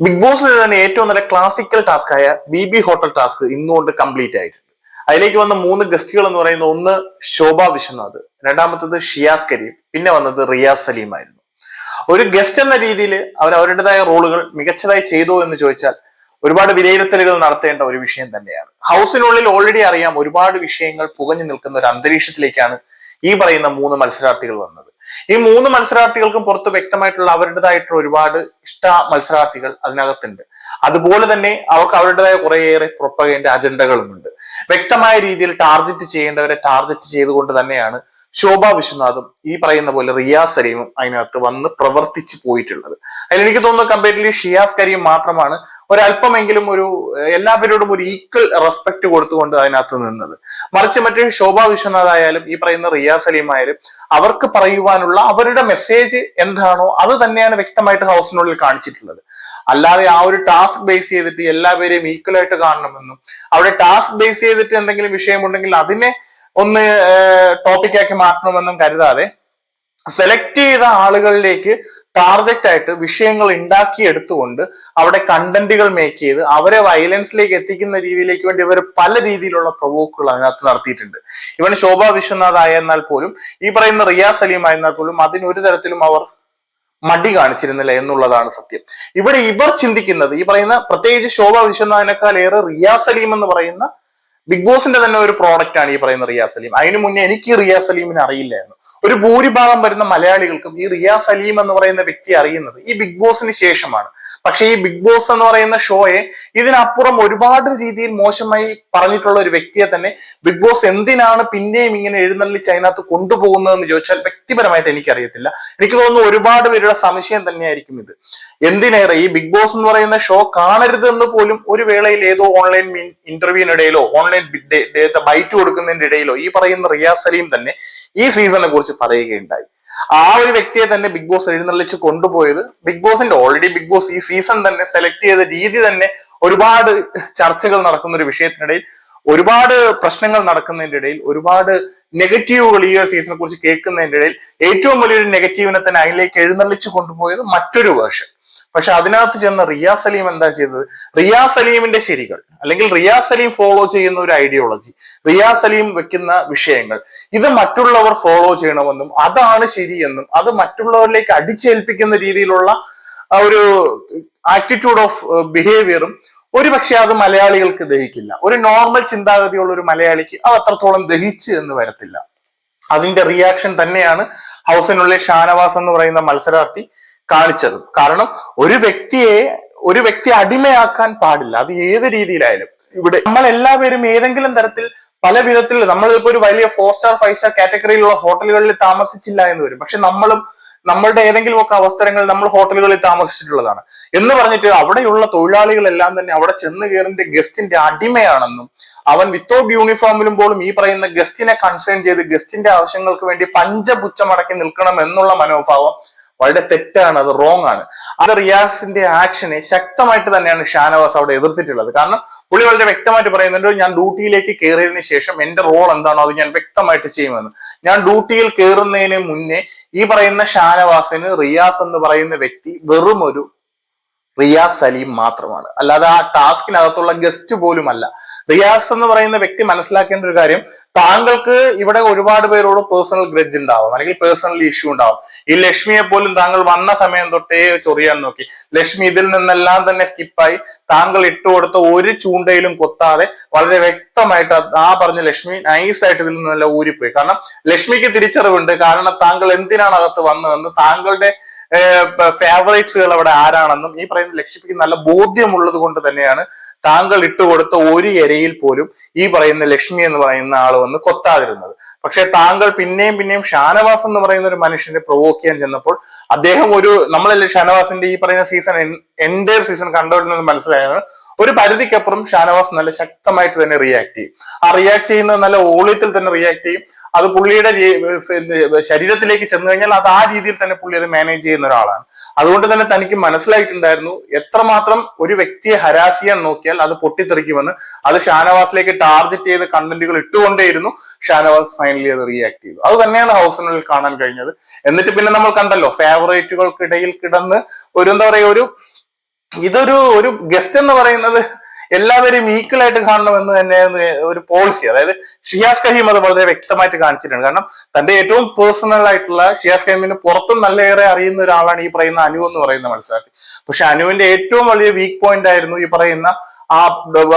Big ബോസിൽ തന്നെ ഏറ്റവും നല്ല ക്ലാസിക്കൽ ടാസ്ക് ആയ ബി ബി ഹോട്ടൽ ടാസ്ക് ഇന്നുകൊണ്ട് കംപ്ലീറ്റ് ആയിട്ടുണ്ട് അതിലേക്ക് വന്ന മൂന്ന് ഗസ്റ്റുകൾ എന്ന് പറയുന്ന ഒന്ന് ശോഭ വിശ്വനാഥ് രണ്ടാമത്തത് ഷിയാസ് കരീം പിന്നെ വന്നത് റിയാസ് സലീം ആയിരുന്നു. ഒരു ഗസ്റ്റ് എന്ന രീതിയിൽ അവർ അവരുടേതായ റോളുകൾ മികച്ചതായി ചെയ്തോ എന്ന് ചോദിച്ചാൽ ഒരുപാട് വിലയിരുത്തലുകൾ നടത്തേണ്ട ഒരു വിഷയം തന്നെയാണ്. ഹൗസിനുള്ളിൽ ഓൾറെഡി അറിയാം ഒരുപാട് വിഷയങ്ങൾ പുകഞ്ഞു നിൽക്കുന്ന ഒരു അന്തരീക്ഷത്തിലേക്കാണ് ഈ പറയുന്ന മൂന്ന് മത്സരാർത്ഥികൾ വന്നത്. ഈ മൂന്ന് മത്സരാർത്ഥികൾക്കും പുറത്ത് വ്യക്തമായിട്ടുള്ള അവരുടേതായിട്ടുള്ള ഒരുപാട് ഇഷ്ട മത്സരാർത്ഥികൾ അതിനകത്തുണ്ട്. അതുപോലെ തന്നെ അവർക്ക് അവരുടേതായ കുറേയേറെ അജണ്ടകളും അജണ്ടകളുമുണ്ട് വ്യക്തമായ രീതിയിൽ ടാർഗറ്റ് ചെയ്യേണ്ടവരെ ടാർഗറ്റ് ചെയ്തുകൊണ്ട് തന്നെയാണ് ശോഭ വിശ്വനാഥും ഈ പറയുന്ന പോലെ റിയാസ് കരീമും അതിനകത്ത് വന്ന് പ്രവർത്തിച്ചു പോയിട്ടുള്ളത്. അതിൽ എനിക്ക് തോന്നുന്നു കമ്പാരിറ്റീവ്ലി ഷിയാസ് കരീം മാത്രമാണ് ഒരല്പമെങ്കിലും ഒരു എല്ലാവരോടും ഒരു ഈക്വൽ റെസ്പെക്ട് കൊടുത്തുകൊണ്ട് അതിനകത്ത് നിന്നത്. മറിച്ച് മറ്റേ ശോഭ വിശ്വനാഥ് ആയാലും ഈ പറയുന്ന റിയാസ് സലീം ആയാലും അവർക്ക് പറയുവാനുള്ള അവരുടെ മെസ്സേജ് എന്താണോ അത് തന്നെയാണ് വ്യക്തമായിട്ട് ഹൗസിനുള്ളിൽ കാണിച്ചിട്ടുള്ളത്. അല്ലാതെ ആ ഒരു ടാസ്ക് ബേസ് ചെയ്തിട്ട് എല്ലാവരെയും ഈക്വലായിട്ട് കാണണമെന്നും അവിടെ ടാസ്ക് ബേസ് ചെയ്തിട്ട് എന്തെങ്കിലും വിഷയമുണ്ടെങ്കിൽ അതിനെ ഒന്ന് ടോപ്പിക്കാക്കി മാറ്റണമെന്നും കരുതാതെ സെലക്ട് ചെയ്ത ആളുകളിലേക്ക് ടാർഗറ്റ് ആയിട്ട് വിഷയങ്ങൾ ഉണ്ടാക്കിയെടുത്തുകൊണ്ട് അവിടെ കണ്ടന്റുകൾ മേക്ക് ചെയ്ത് അവരെ വയലൻസിലേക്ക് എത്തിക്കുന്ന രീതിയിലേക്ക് വേണ്ടി ഇവർ പല രീതിയിലുള്ള പ്രൊവോക്കുകൾ അതിനകത്ത് നടത്തിയിട്ടുണ്ട്. ഇവൻ ശോഭ വിശ്വനാഥ് ആയെന്നാൽ പോലും ഈ പറയുന്ന റിയാസ് സലീം ആയിരുന്നാൽ പോലും അതിനൊരു തരത്തിലും അവർ മടി കാണിച്ചിരുന്നില്ല എന്നുള്ളതാണ് സത്യം. ഇവിടെ ഇവർ ചിന്തിക്കുന്നത് ഈ പറയുന്ന പ്രത്യേകിച്ച് ശോഭ വിശ്വനാഥിനേക്കാൾ ഏറെ റിയാസ് സലീം എന്ന് പറയുന്ന ബിഗ് ബോസിന്റെ തന്നെ ഒരു പ്രോഡക്റ്റ് ആണ് ഈ പറയുന്ന റിയാസ് സലീം. അതിനു മുന്നേ എനിക്ക് റിയാ റിയാസ് സലീമിനെ അറിയില്ലായിരുന്നു. ഒരു ഭൂരിഭാഗം വരുന്ന മലയാളികൾക്കും ഈ റിയാസ് സലീം എന്ന് പറയുന്ന വ്യക്തി അറിയുന്നത് ഈ ബിഗ് ബോസിന് ശേഷമാണ്. പക്ഷെ ഈ ബിഗ് ബോസ് എന്ന് പറയുന്ന ഷോയെ ഇതിനപ്പുറം ഒരുപാട് രീതിയിൽ മോശമായി പറഞ്ഞിട്ടുള്ള ഒരു വ്യക്തിയെ തന്നെ ബിഗ് ബോസ് എന്തിനാണ് പിന്നെയും ഇങ്ങനെ എഴുന്നള്ളിച്ച് അതിനകത്ത് കൊണ്ടുപോകുന്നതെന്ന് ചോദിച്ചാൽ വ്യക്തിപരമായിട്ട് എനിക്കറിയത്തില്ല. എനിക്ക് തോന്നുന്നു ഒരുപാട് പേരുടെ സംശയം തന്നെയായിരിക്കും ഇത്. എന്തിനേറെ ഈ ബിഗ് ബോസ് എന്ന് പറയുന്ന ഷോ കാണരുതെന്ന് പോലും ഒരു വേളയിൽ ഏതോ ഓൺലൈൻ ഇന്റർവ്യൂവിനിടയിലോ ഓൺലൈൻ ബൈറ്റ് കൊടുക്കുന്നതിന്റെ ഇടയിലോ ഈ പറയുന്ന റിയാസ് സലീം തന്നെ ഈ സീസണിനെ കുറിച്ച് പറയുകയുണ്ടായി. ആ ഒരു വ്യക്തിയെ തന്നെ ബിഗ് ബോസ് എഴുന്നള്ളിച്ച് കൊണ്ടുപോയത് ബിഗ് ബോസിന്റെ ഓൾറെഡി ബിഗ് ബോസ് ഈ സീസൺ തന്നെ സെലക്ട് ചെയ്ത രീതി തന്നെ ഒരുപാട് ചർച്ചകൾ നടക്കുന്ന ഒരു വിഷയത്തിനിടയിൽ ഒരുപാട് പ്രശ്നങ്ങൾ നടക്കുന്നതിന്റെ ഇടയിൽ ഒരുപാട് നെഗറ്റീവുകൾ ഈ ഒരു സീസണെ കുറിച്ച് കേൾക്കുന്നതിന്റെ ഇടയിൽ ഏറ്റവും വലിയൊരു നെഗറ്റീവിനെ തന്നെ അതിലേക്ക് എഴുന്നള്ളിച്ച് കൊണ്ടുപോയത് മറ്റൊരു വേർഷൻ പക്ഷെ അതിനകത്ത് ചെന്ന റിയാസ് സലീം എന്താ ചെയ്തത് റിയാസ് സലീമിന്റെ ശരികൾ അല്ലെങ്കിൽ റിയാസ് സലീം ഫോളോ ചെയ്യുന്ന ഒരു ഐഡിയോളജി റിയാസ് സലീം വെക്കുന്ന വിഷയങ്ങൾ ഇത് മറ്റുള്ളവർ ഫോളോ ചെയ്യണമെന്നും അതാണ് ശരിയെന്നും അത് മറ്റുള്ളവരിലേക്ക് അടിച്ചേൽപ്പിക്കുന്ന രീതിയിലുള്ള ഒരു ആറ്റിറ്റ്യൂഡ് ഓഫ് ബിഹേവിയറും ഒരു പക്ഷെ അത് മലയാളികൾക്ക് ദഹിക്കില്ല. ഒരു നോർമൽ ചിന്താഗതിയുള്ള ഒരു മലയാളിക്ക് അത് അത്രത്തോളം ദഹിച്ച് എന്ന് വരത്തില്ല. അതിന്റെ റിയാക്ഷൻ തന്നെയാണ് ഹൗസിനുള്ളിൽ ഷാനവാസ് എന്ന് പറയുന്ന മത്സരാർത്ഥി കാണിച്ചത്. കാരണം ഒരു വ്യക്തിയെ ഒരു വ്യക്തി അടിമയാക്കാൻ പാടില്ല. അത് ഏത് രീതിയിലായാലും. ഇവിടെ നമ്മൾ എല്ലാവരും ഏതെങ്കിലും തരത്തിൽ പല വിധത്തിൽ നമ്മൾ ഇപ്പൊ ഒരു വലിയ ഫോർ സ്റ്റാർ ഫൈവ് സ്റ്റാർ കാറ്റഗറിയിലുള്ള ഹോട്ടലുകളിൽ താമസിച്ചില്ല എന്ന് വരും. പക്ഷെ നമ്മളും നമ്മളുടെ ഏതെങ്കിലും ഒക്കെ അവസരങ്ങളിൽ നമ്മൾ ഹോട്ടലുകളിൽ താമസിച്ചിട്ടുള്ളതാണ്. എന്ന് പറഞ്ഞിട്ട് അവിടെയുള്ള തൊഴിലാളികളെല്ലാം തന്നെ അവിടെ ചെന്ന് കയറിന്റെ ഗസ്റ്റിന്റെ അടിമയാണെന്നും അവൻ വിത്തൗട്ട് യൂണിഫോമിലും പോലും ഈ പറയുന്ന ഗസ്റ്റിനെ കൺസേൺ ചെയ്ത് ഗസ്റ്റിന്റെ ആവശ്യങ്ങൾക്ക് വേണ്ടി പഞ്ചപുച്ചമടക്കി നിൽക്കണം എന്നുള്ള മനോഭാവം വളരെ തെറ്റാണ് അത് റോങ് ആണ്. അത് റിയാസിന്റെ ആക്ഷനെ ശക്തമായിട്ട് തന്നെയാണ് ഷാനവാസ് അവിടെ എതിർത്തിട്ടുള്ളത്. കാരണം പുള്ളി വളരെ വ്യക്തമായിട്ട് പറയുന്നുണ്ട് ഞാൻ ഡ്യൂട്ടിയിലേക്ക് കയറിയതിനു ശേഷം എന്റെ റോൾ എന്താണോ അത് ഞാൻ വ്യക്തമായിട്ട് ചെയ്യുമെന്ന്. ഞാൻ ഡ്യൂട്ടിയിൽ കയറുന്നതിന് മുന്നേ ഈ പറയുന്ന ഷാനവാസിന് റിയാസ് എന്ന് പറയുന്ന വ്യക്തി വെറും ഒരു റിയാസ് സലീം മാത്രമാണ്. അല്ലാതെ ആ ടാസ്കിനകത്തുള്ള ഗസ്റ്റ് പോലുമല്ല. റിയാസ് എന്ന് പറയുന്ന വ്യക്തി മനസ്സിലാക്കേണ്ട ഒരു കാര്യം താങ്കൾക്ക് ഇവിടെ ഒരുപാട് പേരോട് പേഴ്സണൽ ഗ്രഡ്ജ് ഉണ്ടാവും അല്ലെങ്കിൽ പേഴ്സണൽ ഇഷ്യൂ ഉണ്ടാവും. ഈ ലക്ഷ്മിയെ പോലും താങ്കൾ വന്ന സമയം തൊട്ടേ ചൊറിയാൻ നോക്കി. ലക്ഷ്മി ഇതിൽ നിന്നെല്ലാം തന്നെ സ്കിപ്പായി താങ്കൾ ഇട്ടുകൊടുത്ത ഒരു ചൂണ്ടയിലും കൊത്താതെ വളരെ വ്യക്തമായിട്ട് ആ പറഞ്ഞ ലക്ഷ്മി നൈസായിട്ട് ഇതിൽ നിന്നല്ല ഊരിപ്പോയി. കാരണം ലക്ഷ്മിക്ക് തിരിച്ചറിവുണ്ട്. കാരണം താങ്കൾ എന്തിനാണ് അകത്ത് വന്നതെന്ന് താങ്കളുടെ ഫേവറേറ്റ്സുകൾ അവിടെ ആരാണെന്നും ഈ പറയുന്ന ലക്ഷ്മിക്ക് നല്ല ബോധ്യമുള്ളത് കൊണ്ട് തന്നെയാണ് താങ്കൾ ഇട്ടുകൊടുത്ത ഒരു ഇരയിൽ പോലും ഈ പറയുന്ന ലക്ഷ്മി എന്ന് പറയുന്ന ആൾ വന്ന് കൊത്താതിരുന്നത്. പക്ഷെ താങ്കൾ പിന്നെയും പിന്നെയും ഷാനവാസ് എന്ന് പറയുന്ന ഒരു മനുഷ്യനെ പ്രൊവോക്ക് ചെയ്യാൻ ചെന്നപ്പോൾ അദ്ദേഹം ഒരു നമ്മളല്ലേ ഷാനവാസിന്റെ ഈ പറയുന്ന സീസൺ എന്റെ സീസൺ കണ്ടുവരുന്നത് മനസ്സിലായത് ഒരു പരിധിക്കപ്പുറം ഷാനവാസ് നല്ല ശക്തമായിട്ട് തന്നെ റിയാക്ട് ചെയ്യും. ആ റിയാക്ട് ചെയ്യുന്ന നല്ല ഓളിയത്തിൽ തന്നെ റിയാക്ട് ചെയ്യും. അത് പുള്ളിയുടെ ശരീരത്തിലേക്ക് ചെന്ന് കഴിഞ്ഞാൽ അത് ആ രീതിയിൽ തന്നെ പുള്ളി അത് മാനേജ് ചെയ്യുന്ന ഒരാളാണ്. അതുകൊണ്ട് തന്നെ തനിക്ക് മനസ്സിലായിട്ടുണ്ടായിരുന്നു എത്രമാത്രം ഒരു വ്യക്തിയെ ഹരാസ് ചെയ്യാൻ നോക്കിയാൽ അത് പൊട്ടിത്തെറിക്കുമെന്ന്. അത് ഷാനവാസിലേക്ക് ടാർഗറ്റ് ചെയ്ത് കണ്ടന്റുകൾ ഇട്ടുകൊണ്ടേയിരുന്നു ഷാനവാസ് ഫൈനലി അത് റിയാക്ട് ചെയ്തു. അത് തന്നെയാണ് ഹൗസിനുള്ളിൽ കാണാൻ കഴിഞ്ഞത്. എന്നിട്ട് പിന്നെ നമ്മൾ കണ്ടല്ലോ ഫേവറേറ്റുകൾക്കിടയിൽ കിടന്ന് ഒരു എന്താ പറയുക ഒരു ഇതൊരു ഒരു ഗസ്റ്റ് എന്ന് പറയുന്നത് എല്ലാവരും ഈക്വൽ ആയിട്ട് കാണണമെന്ന് തന്നെയാണ് ഒരു പോളിസി അതായത് ഷിയാസ് കഹീം അത് വളരെ വ്യക്തമായിട്ട് കാണിച്ചിട്ടുണ്ട്. കാരണം തന്റെ ഏറ്റവും പേഴ്സണൽ ആയിട്ടുള്ള ഷിയാസ് കഹീമിന് പുറത്തും നല്ലയേറെ അറിയുന്ന ഒരാളാണ് ഈ പറയുന്ന അനു എന്ന് പറയുന്ന മത്സരാർത്ഥി. പക്ഷെ അനുവിന്റെ ഏറ്റവും വലിയ വീക്ക് പോയിന്റ് ആയിരുന്നു ഈ പറയുന്ന ആ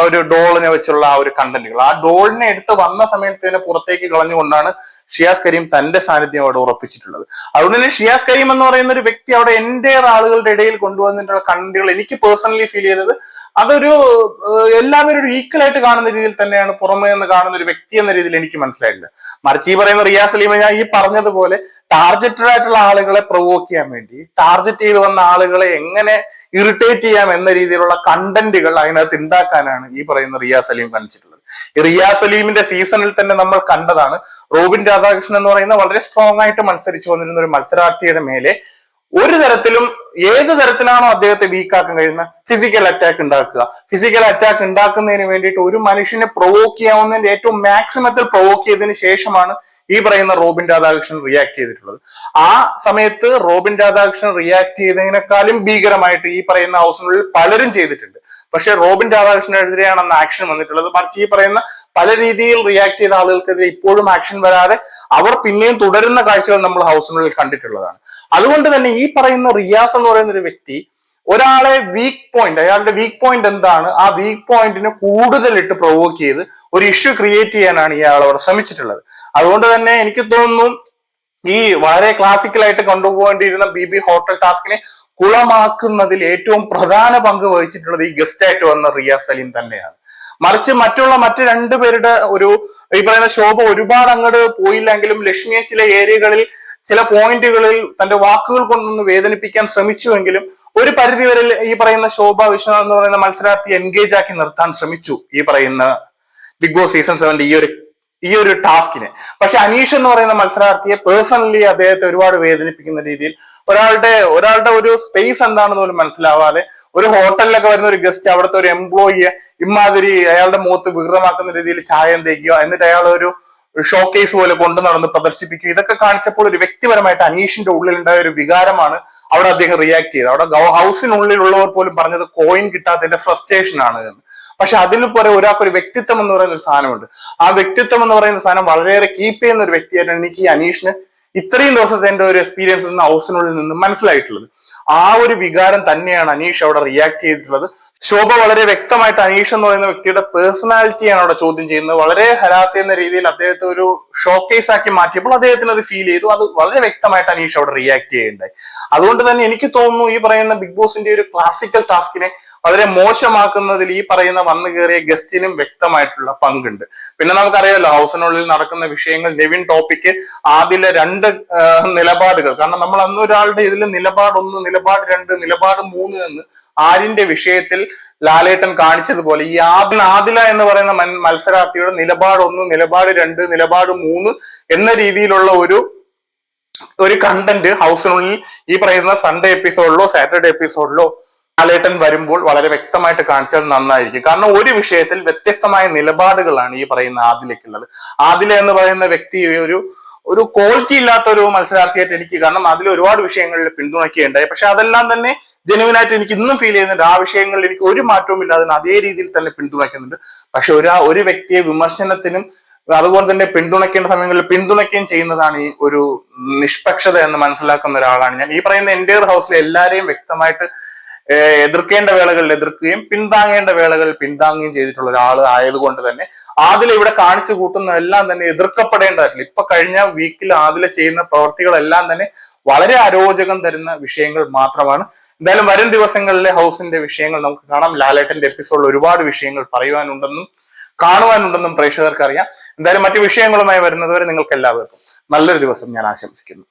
ഒരു ഡോളിനെ വെച്ചുള്ള ആ ഒരു കണ്ടന്റുകൾ ആ ഡോളിനെ എടുത്ത് വന്ന സമയത്ത് തന്നെ പുറത്തേക്ക് കളഞ്ഞുകൊണ്ടാണ് ഷിയാസ് കരീം തന്റെ സാന്നിധ്യം അവിടെ ഉറപ്പിച്ചിട്ടുള്ളത്. അതുകൊണ്ട് തന്നെ ഷിയാസ് കരീം എന്ന് പറയുന്ന ഒരു വ്യക്തി അവിടെ എന്റെ ആളുകളുടെ ഇടയിൽ കൊണ്ടുവന്നിട്ടുള്ള കണ്ടന്റുകൾ എനിക്ക് പേഴ്സണലി ഫീൽ ചെയ്തത് അതൊരു എല്ലാവരും ആയിട്ട് കാണുന്ന രീതിയിൽ തന്നെയാണ് പുറമേ നിന്ന് കാണുന്ന ഒരു വ്യക്തി എന്ന രീതിയിൽ എനിക്ക് മനസ്സിലായില്ല മറിച്ച് ഈ പറയുന്ന റിയാസ് സലീമ ഞാൻ ഈ പറഞ്ഞതുപോലെ ടാർഗറ്റഡ് ആയിട്ടുള്ള ആളുകളെ പ്രൊവോക്ക് ചെയ്യാൻ വേണ്ടി ടാർഗറ്റ് ചെയ്ത് വന്ന ആളുകളെ എങ്ങനെ ഇറിറ്റേറ്റ് ചെയ്യാം എന്ന രീതിയിലുള്ള കണ്ടന്റുകൾ അതിനകത്ത് ഉണ്ടാക്കാനാണ് ഈ പറയുന്ന റിയാസ് സലീം കാണിച്ചിട്ടുള്ളത്. റിയാസ് സലീമിന്റെ സീസണിൽ തന്നെ നമ്മൾ കണ്ടതാണ് റോബിൻ രാധാകൃഷ്ണൻ എന്ന് പറയുന്ന വളരെ സ്ട്രോങ് ആയിട്ട് മത്സരിച്ചു വന്നിരുന്ന ഒരു മത്സരാർത്ഥിയുടെ മേലെ ഒരു തരത്തിലും ഏത് തരത്തിലാണോ അദ്ദേഹത്തെ വീക്കാക്കാൻ കഴിയുന്ന ഫിസിക്കൽ അറ്റാക്ക് ഉണ്ടാക്കുക. ഫിസിക്കൽ അറ്റാക്ക് ഉണ്ടാക്കുന്നതിന് വേണ്ടിയിട്ട് ഒരു മനുഷ്യനെ പ്രൊവോക്ക് ചെയ്യാവുന്നതിന്റെ ഏറ്റവും മാക്സിമത്തിൽ പ്രൊവോക്ക് ചെയ്തതിന് ശേഷമാണ് ഈ പറയുന്ന റോബിൻ രാധാകൃഷ്ണൻ റിയാക്ട് ചെയ്തിട്ടുള്ളത്. ആ സമയത്ത് റോബിൻ രാധാകൃഷ്ണൻ റിയാക്ട് ചെയ്തതിനേക്കാളും ഭീകരമായിട്ട് ഈ പറയുന്ന ഹൗസിനുള്ളിൽ പലരും ചെയ്തിട്ടുണ്ട്. പക്ഷെ റോബിൻ രാധാകൃഷ്ണനെതിരെയാണ് അന്ന് ആക്ഷൻ വന്നിട്ടുള്ളത്. മറിച്ച് ഈ പറയുന്ന പല രീതിയിൽ റിയാക്ട് ചെയ്ത ആളുകൾക്കെതിരെ ഇപ്പോഴും ആക്ഷൻ വരാതെ അവർ പിന്നെയും തുടരുന്ന കാഴ്ചകൾ നമ്മൾ ഹൗസിനുള്ളിൽ കണ്ടിട്ടുള്ളതാണ്. അതുകൊണ്ട് തന്നെ ഈ പറയുന്ന റിയാസ് എന്ന് പറയുന്ന ഒരു വ്യക്തി ഒരാളെ വീക്ക് പോയിന്റ് അയാളുടെ വീക്ക് പോയിന്റ് എന്താണ്? ആ വീക്ക് പോയിന്റിനെ കൂടുതലിട്ട് പ്രൊവോക്ക് ചെയ്ത് ഒരു ഇഷ്യൂ ക്രിയേറ്റ് ചെയ്യാനാണ് ഇയാൾ അവിടെ ശ്രമിച്ചിട്ടുള്ളത്. അതുകൊണ്ട് തന്നെ എനിക്ക് തോന്നുന്നു ഈ വളരെ ക്ലാസിക്കലായിട്ട് കൊണ്ടുപോകേണ്ടിയിരുന്ന ബി ബി ഹോട്ടൽ ടാസ്കിനെ കുളമാക്കുന്നതിൽ ഏറ്റവും പ്രധാന പങ്ക് വഹിച്ചിട്ടുള്ളത് ഈ ഗസ്റ്റ് ആയിട്ട് വന്ന റിയ സലീം തന്നെയാണ്. മറിച്ച് മറ്റുള്ള മറ്റു രണ്ടുപേരുടെ ഒരു ഈ പറയുന്ന ശോഭ ഒരുപാട് അങ്ങോട്ട് പോയില്ലെങ്കിലും ലക്ഷ്മിയെ ചില ഏരിയകളിൽ ചില പോയിന്റുകളിൽ തന്റെ വാക്കുകൾ കൊണ്ടൊന്ന് വേദനിപ്പിക്കാൻ ശ്രമിച്ചുവെങ്കിലും ഒരു പരിധിവരെ ഈ പറയുന്ന ശോഭ വിശ്വനാഥ് എന്ന് പറയുന്ന മത്സരാർത്ഥി എൻഗേജ് ആക്കി നിർത്താൻ ശ്രമിച്ചു ഈ പറയുന്ന ബിഗ് ബോസ് സീസൺ സെവന്റെ ഈ ഒരു ഈ ഒരു ടാസ്കിനെ പക്ഷെ അനീഷ് എന്ന് പറയുന്ന മത്സരാർത്ഥിയെ പേഴ്സണലി അദ്ദേഹത്തെ ഒരുപാട് വേദനിപ്പിക്കുന്ന രീതിയിൽ ഒരാളുടെ ഒരാളുടെ ഒരു സ്പേസ് എന്താണെന്ന് പോലും മനസ്സിലാവാതെ ഒരു ഹോട്ടലിലൊക്കെ വരുന്ന ഒരു ഗസ്റ്റ് അവിടുത്തെ ഒരു എംപ്ലോയിയെ ഇമാതിരി അയാളുടെ മുഖത്ത് വികൃതമാക്കുന്ന രീതിയിൽ ചായം തേക്കുക എന്നിട്ട് അയാൾ ഒരു ഷോക്കേസ് പോലെ കൊണ്ടു നടന്ന് പ്രദർശിപ്പിക്കുക. ഇതൊക്കെ കാണിച്ചപ്പോൾ ഒരു വ്യക്തിപരമായിട്ട് അനീഷിന്റെ ഉള്ളിലുണ്ടായ ഒരു വികാരമാണ് അവിടെ അദ്ദേഹം റിയാക്ട് ചെയ്തത്. അവിടെ ഹൗസിനുള്ളിലുള്ളവർ പോലും പറഞ്ഞത് കോയിൻ കിട്ടാത്തതിന്റെ ഫ്രസ്ട്രേഷൻ ആണ് എന്ന്. പക്ഷെ അതിൽ പോലെ ഒരാൾക്ക് ഒരു വ്യക്തിത്വം എന്ന് പറയുന്ന ഒരു സാധനമുണ്ട്. ആ വ്യക്തിത്വം എന്ന് പറയുന്ന സാധനം വളരെയേറെ കീപ്പ് ചെയ്യുന്ന ഒരു വ്യക്തിയായിട്ടാണ് എനിക്ക് ഈ അനീഷിന് ഇത്രയും ദിവസത്തെ എന്റെ ഒരു എക്സ്പീരിയൻസ് നിന്ന് ഹൗസിനുള്ളിൽ നിന്ന് മനസ്സിലായിട്ടുള്ളത്. ആ ഒരു വികാരം തന്നെയാണ് അനീഷ് അവിടെ റിയാക്ട് ചെയ്തിട്ടുള്ളത്. ശോഭ വളരെ വ്യക്തമായിട്ട് അനീഷ് എന്ന് പറയുന്ന വ്യക്തിയുടെ പേഴ്സണാലിറ്റിയാണ് അവിടെ ചോദ്യം ചെയ്യുന്നത്. വളരെ ഹരാസ് ചെയ്യുന്ന രീതിയിൽ അദ്ദേഹത്തെ ഒരു ഷോക്കേസ് ആക്കി മാറ്റിയപ്പോൾ അദ്ദേഹത്തിന് അത് ഫീൽ ചെയ്തു. അത് വളരെ വ്യക്തമായിട്ട് അനീഷ് അവിടെ റിയാക്ട് ചെയ്യുന്നുണ്ടായി അതുകൊണ്ട് തന്നെ എനിക്ക് തോന്നുന്നു ഈ പറയുന്ന ബിഗ് ബോസിന്റെ ഒരു ക്ലാസിക്കൽ ടാസ്കിനെ വളരെ മോശമാക്കുന്നതിൽ ഈ പറയുന്ന വന്നു കയറിയ ഗസ്റ്റിനും വ്യക്തമായിട്ടുള്ള പങ്കുണ്ട്. പിന്നെ നമുക്കറിയാമല്ലോ ഹൗസിനുള്ളിൽ നടക്കുന്ന വിഷയങ്ങൾ നെവിൻ ടോപ്പിക്ക് ആദ്യത്തെ രണ്ട് നിലപാടുകൾ. കാരണം നമ്മൾ അന്ന് ഒരാളുടെ ഇതിൽ നിലപാടൊന്നും നിലപാട് രണ്ട് നിലപാട് മൂന്ന് എന്ന് ആരിന്റെ വിഷയത്തിൽ ലാലേട്ടൻ കാണിച്ചതുപോലെ ഈ ആദില ആദില എന്ന് പറയുന്ന മത്സരാർത്ഥിയുടെ നിലപാട് ഒന്ന് നിലപാട് രണ്ട് നിലപാട് മൂന്ന് എന്ന രീതിയിലുള്ള ഒരു ഒരു കണ്ടന്റ് ഹൗസിനുള്ളിൽ ഈ പറയുന്ന സൺഡേ എപ്പിസോഡിലോ സാറ്റർഡേ എപ്പിസോഡിലോ ലാലേട്ടൻ വരുമ്പോൾ വളരെ വ്യക്തമായിട്ട് കാണിച്ചത് നന്നായിരിക്കും. കാരണം ഒരു വിഷയത്തിൽ വ്യത്യസ്തമായ നിലപാടുകളാണ് ഈ പറയുന്ന ആദിലേക്കുള്ളത് ആദില എന്ന് പറയുന്ന വ്യക്തി ഒരു ഒരു ക്വാളിറ്റി ഇല്ലാത്ത ഒരു മത്സരാർത്ഥിയായിട്ട് എനിക്ക് കാരണം അതിൽ ഒരുപാട് വിഷയങ്ങളിൽ പിന്തുണയ്ക്കുകയുണ്ടായി. പക്ഷെ അതെല്ലാം തന്നെ ജനുവിനായിട്ട് എനിക്ക് ഇന്നും ഫീൽ ചെയ്യുന്നുണ്ട്. ആ വിഷയങ്ങളിൽ എനിക്ക് ഒരു മാറ്റവും ഇല്ലാതെ അതേ രീതിയിൽ തന്നെ പിന്തുണയ്ക്കുന്നുണ്ട്. പക്ഷെ ഒരു ഒരു വ്യക്തിയെ വിമർശനത്തിനും അതുപോലെ തന്നെ പിന്തുണയ്ക്കേണ്ട സമയങ്ങളിൽ പിന്തുണയ്ക്കുകയും ചെയ്യുന്നതാണ് ഈ ഒരു നിഷ്പക്ഷത എന്ന് മനസ്സിലാക്കുന്ന ഒരാളാണ് ഞാൻ. ഈ പറയുന്ന എന്റെ ഹൗസിലെ എല്ലാരെയും വ്യക്തമായിട്ട് എതിർക്കേണ്ട വേളകളിൽ എതിർക്കുകയും പിന്താങ്ങേണ്ട വേളകളിൽ പിന്താങ്ങുകയും ചെയ്തിട്ടുള്ള ഒരാൾ ആയതുകൊണ്ട് തന്നെ ആദില ഇവിടെ കാണിച്ചു കൂട്ടുന്ന എല്ലാം തന്നെ എതിർക്കപ്പെടേണ്ടതായിട്ടില്ല. ഇപ്പൊ കഴിഞ്ഞ വീക്കിൽ ആദില ചെയ്യുന്ന പ്രവർത്തികളെല്ലാം തന്നെ വളരെ അരോചകം തരുന്ന വിഷയങ്ങൾ മാത്രമാണ്. എന്തായാലും വരും ദിവസങ്ങളിലെ ഹൗസിന്റെ വിഷയങ്ങൾ നമുക്ക് കാണാം. ലാലേട്ടന്റെ എപ്പിസോഡിൽ ഒരുപാട് വിഷയങ്ങൾ പറയുവാനുണ്ടെന്നും കാണുവാനുണ്ടെന്നും പ്രേക്ഷകർക്ക് അറിയാം എന്തായാലും മറ്റു വിഷയങ്ങളുമായി വരുന്നതുവരെ നിങ്ങൾക്ക് എല്ലാവർക്കും നല്ലൊരു ദിവസം ഞാൻ ആശംസിക്കുന്നു.